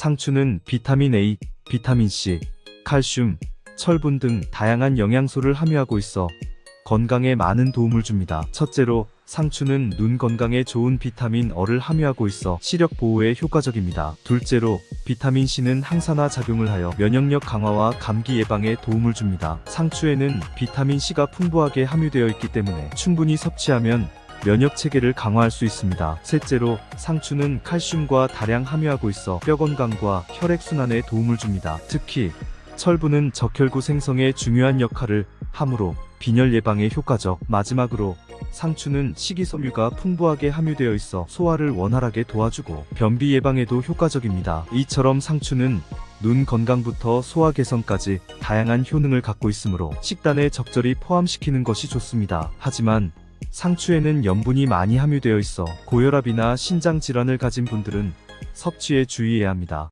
상추는 비타민 A, 비타민 C, 칼슘, 철분 등 다양한 영양소를 함유하고 있어 건강에 많은 도움을 줍니다. 첫째로 상추는 눈 건강에 좋은 비타민 어를 함유하고 있어 시력 보호에 효과적입니다. 둘째로 비타민 C는 항산화 작용을 하여 면역력 강화와 감기 예방에 도움을 줍니다. 상추에는 비타민 C가 풍부하게 함유되어 있기 때문에 충분히 섭취하면 면역 체계를 강화할 수 있습니다. 셋째로 상추는 칼슘과 다량 함유하고 있어 뼈 건강과 혈액 순환에 도움을 줍니다. 특히 철분은 적혈구 생성에 중요한 역할을 하므로 빈혈 예방에 효과적. 마지막으로 상추는 식이섬유가 풍부하게 함유되어 있어 소화를 원활하게 도와주고 변비 예방에도 효과적입니다. 이처럼 상추는 눈 건강부터 소화 개선까지 다양한 효능을 갖고 있으므로 식단에 적절히 포함시키는 것이 좋습니다. 하지만 상추에는 염분이 많이 함유되어 있어 고혈압이나 신장 질환을 가진 분들은 섭취에 주의해야 합니다.